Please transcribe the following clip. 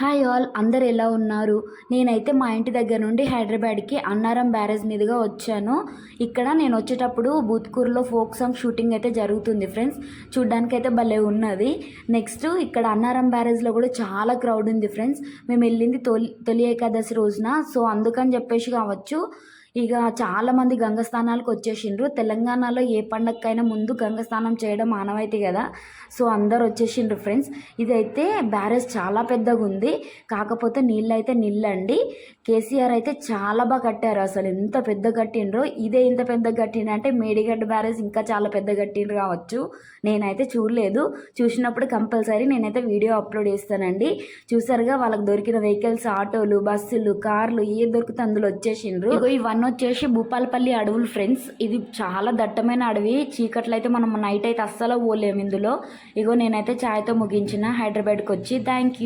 Hi all అందరు ఎలా ఉన్నారు? నేనైతే మా ఇంటి దగ్గర నుండి హైదరాబాద్కి అన్నారం బ్యారేజ్ మీదుగా వచ్చాను. ఇక్కడ నేను వచ్చేటప్పుడు బూత్కూరులో ఫోక్ సాంగ్ షూటింగ్ అయితే జరుగుతుంది ఫ్రెండ్స్. చూడ్డానికి అయితే భలే ఉన్నది. నెక్స్ట్ ఇక్కడ అన్నారం బ్యారేజ్లో కూడా చాలా క్రౌడ్ ఉంది ఫ్రెండ్స్. మేము వెళ్ళింది తొలి తొలి ఏకాదశి రోజున. సో అందుకని చెప్పేసి కావచ్చు ఇక చాలామంది గంగ స్నానాలకు వచ్చేసిండ్రు. తెలంగాణలో ఏ పండగకైనా ముందు గంగ స్నానం చేయడం మానవైతే కదా. సో అందరు వచ్చేసిండ్రు ఫ్రెండ్స్. ఇదైతే బ్యారేజ్ చాలా పెద్దగా ఉంది కాకపోతే నీళ్ళు అయితే నీళ్ళండి కేసీఆర్ అయితే చాలా బాగా కట్టారు అసలు. ఎంత పెద్ద కట్టిండ్రో ఇదే ఇంత పెద్ద కట్టిండ్రు అంటే మేడిగడ్డ బ్యారేజ్ ఇంకా చాలా పెద్ద కట్టిండ్రు కావచ్చు. నేనైతే చూడలేదు. చూసినప్పుడు కంపల్సరీ నేనైతే వీడియో అప్లోడ్ చేస్తానండి. చూసారుగా వాళ్ళకి దొరికిన వెహికల్స్ ఆటోలు బస్సులు కార్లు ఏ దొరికితే అందులో వచ్చేసిండ్రు. ఇవన్నీ వన్ వచ్చేసి భూపాలపల్లి అడవులు ఫ్రెండ్స్ ఇది చాలా దట్టమైన అడవి. చీకట్లు అయితే మనం నైట్ అయితే అస్సలు పోలేము ఇందులో. ఇగో నేనైతే ఛాయ్తో ముగించిన. హైదరాబాద్కి వచ్చి థ్యాంక్ యూ